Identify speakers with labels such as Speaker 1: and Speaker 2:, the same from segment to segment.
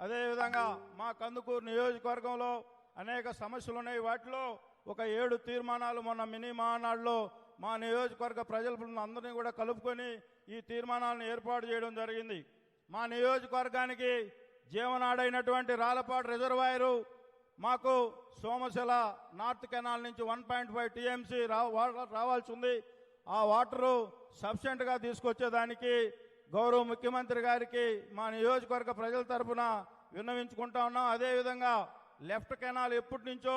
Speaker 1: అదేవిధంగా మా కందుకూరు నియోజకవర్గంలో అనేక సమస్యలు ఉన్నాయి. వాటిలో ఒక ఏడు తీర్మానాలు మొన్న మినీ మహానాడులో మా నియోజకవర్గ ప్రజలు అందరినీ కూడా కలుపుకొని ఈ తీర్మానాలను ఏర్పాటు చేయడం జరిగింది. మా నియోజకవర్గానికి జీవనాడైనటువంటి రాలపాడు రిజర్వాయరు మాకు సోమశిల నార్త్ కెనాల్ నుంచి వన్ పాయింట్ ఫైవ్ టీఎంసీ రావాల్సి ఉంది. ఆ వాటరు సఫిషియెంట్గా తీసుకొచ్చేదానికి గౌరవ ముఖ్యమంత్రి గారికి మా నియోజకవర్గ ప్రజల తరపున విన్నవించుకుంటా ఉన్నాం అదేవిధంగా లెఫ్ట్ కెనాల్ ఎప్పటి నుంచో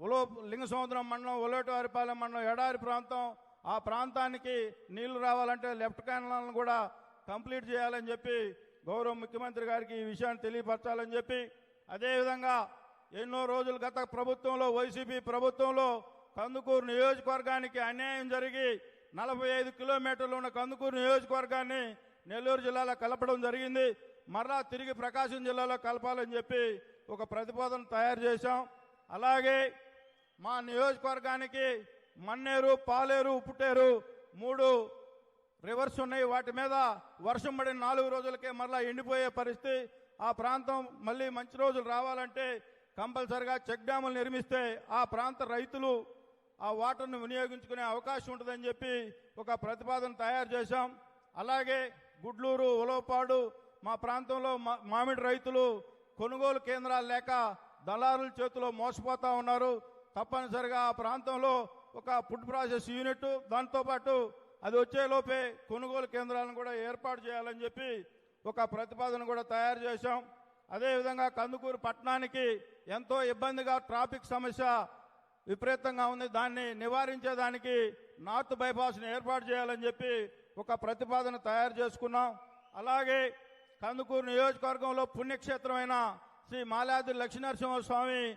Speaker 1: ఉలో లింగసముద్రం మండలం ఉలోటివారిపాలెం మండలం ఎడారి ప్రాంతం ఆ ప్రాంతానికి నీళ్ళు రావాలంటే లెఫ్ట్ కెనాల్ను కూడా కంప్లీట్ చేయాలని చెప్పి గౌరవ ముఖ్యమంత్రి గారికి ఈ విషయాన్ని తెలియపరచాలని చెప్పి అదేవిధంగా ఎన్నో రోజులు గత ప్రభుత్వంలో వైసీపీ ప్రభుత్వంలో కందుకూరు నియోజకవర్గానికి అన్యాయం జరిగి నలభై ఐదు కిలోమీటర్లు ఉన్న కందుకూరు నియోజకవర్గాన్ని నెల్లూరు జిల్లాలో కలపడం జరిగింది. మరలా తిరిగి ప్రకాశం జిల్లాలో కలపాలని చెప్పి ఒక ప్రతిపాదన తయారు చేశాం. అలాగే మా నియోజకవర్గానికి మన్నేరు పాలేరు ఉప్పుటేరు మూడు రివర్స్ ఉన్నాయి. వాటి మీద వర్షం పడిన నాలుగు రోజులకే మరలా ఎండిపోయే పరిస్థితి. ఆ ప్రాంతం మళ్ళీ మంచి రోజులు రావాలంటే కంపల్సరిగా చెక్ డ్యాములు నిర్మిస్తే ఆ ప్రాంత రైతులు ఆ వాటర్ను వినియోగించుకునే అవకాశం ఉంటుందని చెప్పి ఒక ప్రతిపాదన తయారు చేశాం. అలాగే గుడ్లూరు ఉలవపాడు మా ప్రాంతంలో మా- మామిడి రైతులు కొనుగోలు కేంద్రాలు లేక దళారుల చేతిలో మోసపోతా ఉన్నారు. తప్పనిసరిగా ఆ ప్రాంతంలో ఒక ఫుడ్ ప్రాసెస్ యూనిట్ దాంతోపాటు అది వచ్చేలోపే కొనుగోలు కేంద్రాలను కూడా ఏర్పాటు చేయాలని చెప్పి ఒక ప్రతిపాదన కూడా తయారు చేశాం. అదేవిధంగా కందుకూరు పట్టణానికి ఎంతో ఇబ్బందిగా ట్రాఫిక్ సమస్య విపరీతంగా ఉంది. దాన్ని నివారించేదానికి నార్త్ బైపాస్ని ఏర్పాటు చేయాలని చెప్పి ఒక ప్రతిపాదన తయారు చేసుకున్నాం. అలాగే కందుకూరు నియోజకవర్గంలో పుణ్యక్షేత్రమైన శ్రీ మాలాది లక్ష్మీనరసింహ స్వామి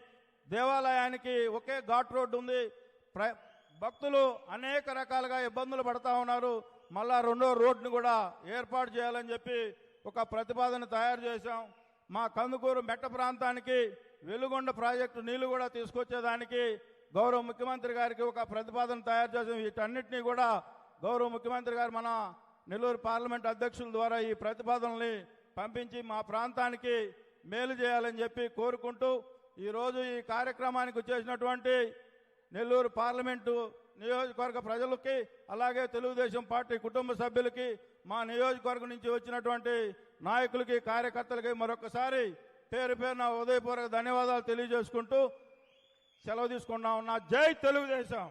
Speaker 1: దేవాలయానికి ఒకే ఘాట్ రోడ్డు ఉంది. ప్ర- భక్తులు అనేక రకాలుగా ఇబ్బందులు పడతా ఉన్నారు. మళ్ళా రెండో రోడ్డును కూడా ఏర్పాటు చేయాలని చెప్పి ఒక ప్రతిపాదన తయారు చేశాం. మా కందుకూరు మెట్ట ప్రాంతానికి వెలుగొండ ప్రాజెక్టు నీళ్ళు కూడా తీసుకొచ్చేదానికి గౌరవ ముఖ్యమంత్రి గారికి ఒక ప్రతిపాదన తయారు చేసాం వీటన్నిటినీ కూడా గౌరవ ముఖ్యమంత్రి గారు మన నెల్లూరు పార్లమెంట్ అధ్యక్షుల ద్వారా ఈ ప్రతిపాదనల్ని పంపించి మా ప్రాంతానికి మేలు చేయాలని చెప్పి కోరుకుంటూ ఈరోజు ఈ కార్యక్రమానికి వచ్చేసినటువంటి నెల్లూరు పార్లమెంటు నియోజకవర్గ ప్రజలకి అలాగే తెలుగుదేశం పార్టీ కుటుంబ సభ్యులకి మా నియోజకవర్గం నుంచి వచ్చినటువంటి నాయకులకి కార్యకర్తలకి మరొకసారి పేరు పేరున ఉదయపూర్వక ధన్యవాదాలు తెలియజేసుకుంటూ సెలవు తీసుకున్నా ఉన్నా జై తెలుగుదేశం!